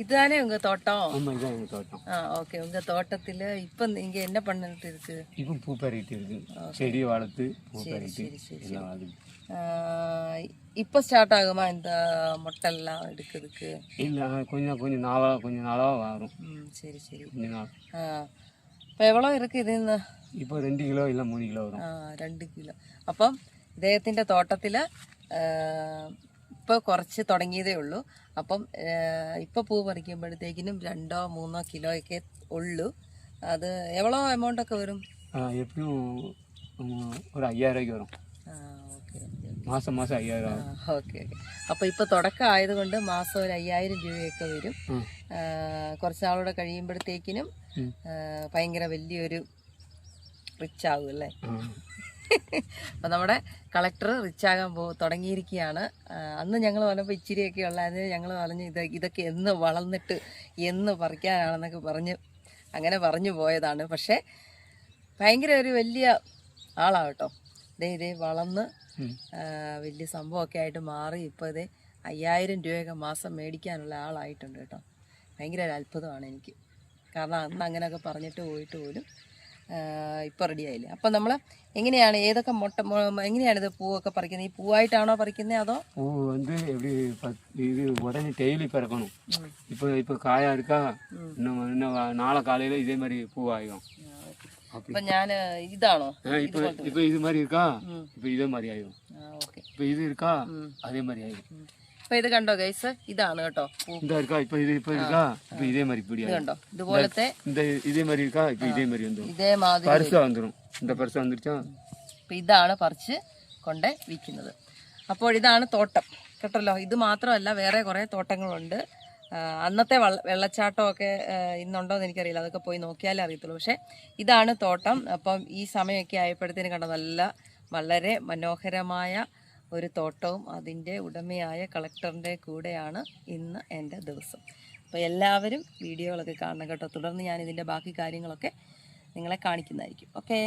இதுதானே உங்க தோட்டம் ஆமாம் இதான் எங்கள் தோட்டம் ஆ ஓகே உங்க தோட்டத்துல இப்ப இங்க என்ன பண்ணிட்டு இருக்கு இப்போ பூ பறிட்டு இருக்கு செடி வளர்த்து பூ பறிட்டு சரி, சரி, எல்லாம் வளர்த்து ஆ, இப்ப ஸ்டார்ட் ஆகுமா இந்த மொட்டெல்லாம் எடுக்கிறதுக்கு இல்லை கொஞ்சம் கொஞ்சம் நாளாக கொஞ்சம் நாளாக வரும் ம் சரி சரி கொஞ்சம் நாள் ஆ இப்போ எவ்வளோ இருக்கு ഇത് ഇന്ന് இப்போ ரெண்டு கிலோ இல்லை மூணு கிலோ வரும் ആ രണ്ട് കിലോ അപ്പം ഇദ്ദേഹത്തിൻ്റെ തോട്ടത്തിൽ ഇപ്പോൾ കുറച്ച് തുടങ്ങിയതേ ഉള്ളൂ അപ്പം ഇപ്പോൾ പൂ പറിക്കുമ്പോഴത്തേക്കിനും രണ്ടോ മൂന്നോ കിലോയൊക്കെ ഉള്ളൂ. അത് എവളോ എമൗണ്ട് ഒക്കെ വരും എപ്പോഴും ഒരു അയ്യായിരം വരും. മാസം മാസം അയ്യായിരം. Okay okay. അപ്പോൾ ഇപ്പോൾ തുടക്കം ആയതുകൊണ്ട് മാസം ഒരു അയ്യായിരം രൂപയൊക്കെ വരും. കുറച്ചാളൂടെ കഴിയുമ്പോഴത്തേക്കിനും ഭയങ്കര വലിയൊരു റിച്ച് ആകും അല്ലേ? അപ്പം നമ്മുടെ കളക്ടർ റിച്ചാകാൻ പോ തുടങ്ങിയിരിക്കുകയാണ്. അന്ന് ഞങ്ങൾ വന്നപ്പോൾ ഇച്ചിരിയൊക്കെ ഉള്ളതിന് ഞങ്ങൾ പറഞ്ഞ് ഇത് ഇതൊക്കെ എന്ന് വളർന്നിട്ട് എന്ന് പറിക്കാനാണെന്നൊക്കെ പറഞ്ഞ് അങ്ങനെ പറഞ്ഞു പോയതാണ്. പക്ഷേ ഭയങ്കര ഒരു വലിയ ആളാണ് കേട്ടോ. ഇതേ ഇതേ വളർന്ന്. വലിയ സംഭവമൊക്കെ ആയിട്ട് മാറി. ഇപ്പോൾ ഇതേ അയ്യായിരം രൂപയൊക്കെ മാസം മേടിക്കാനുള്ള ആളായിട്ടുണ്ട് കേട്ടോ. ഭയങ്കര ഒരു അത്ഭുതമാണ് എനിക്ക്. കാരണം അന്ന് അങ്ങനെയൊക്കെ പറഞ്ഞിട്ട് പോയിട്ട് പോലും ഇപ്പോൾ റെഡി ആയില്ലേ അപ്പം നമ്മൾ എങ്ങനെയാണ് ഏതൊക്കെ മുട്ട മൊ- എങ്ങനെയാണ് ഇത് പൂവൊക്കെ പറിക്കുന്നത് ഈ പൂവായിട്ടാണോ പറിക്കുന്നത് അതോ பூ வந்து எப்படி பத்- இது உடனே டெய்லி பறக்கணும் இப்போ இப்போ காயா இருக்கா இன்னும் இன்னும் வா- நாளை காலையில் இதே மாதிரி பூ ஆகும் அப்படி അപ്പം ഞാൻ ഇതാണോ ஆ, இப்போ இப்போ இது மாதிரி இருக்கா இப்போ இதே மாதிரி ஆகும் ആ ஓகே இப்போ இது இருக்கா அதே மாதிரி ஆகும் അപ്പൊ ഇത് കണ്ടോ ഗൈസ് ഇതാണ് കേട്ടോ. ഇതേ കണ്ടോ ഇതുപോലത്തെ ഇതേ ഇതേ ഇതേ ഇതാണ് പറിച്ച് കൊണ്ട് വിൽക്കുന്നത്. അപ്പോൾ ഇതാണ് തോട്ടം. കേട്ടല്ലോ? ഇത് മാത്രമല്ല വേറെ കുറേ തോട്ടങ്ങളുണ്ട്. അന്നത്തെ വെള്ളച്ചാട്ടമൊക്കെ ഇന്നുണ്ടോ എന്ന് എനിക്കറിയില്ല. അതൊക്കെ പോയി നോക്കിയാലേ അറിയത്തുള്ളൂ. പക്ഷേ ഇതാണ് തോട്ടം. അപ്പം ഈ സമയമൊക്കെ ആയപ്പോഴത്തേന് കണ്ട നല്ല വളരെ മനോഹരമായ ഒരു തോട്ടവും അതിന്റെ ഉടമയായ കളക്ടറിന്റെ കൂടെയാണ് ഇന്ന് എന്റെ ദിവസം. അപ്പോൾ എല്ലാവരും വീഡിയോകളൊക്കെ കാണണം കേട്ടോ. തുടർന്ന് ഞാൻ ഇതിന്റെ ബാക്കി കാര്യങ്ങളൊക്കെ നിങ്ങളെ കാണിക്കുന്നതായിരിക്കും. ഓക്കേ?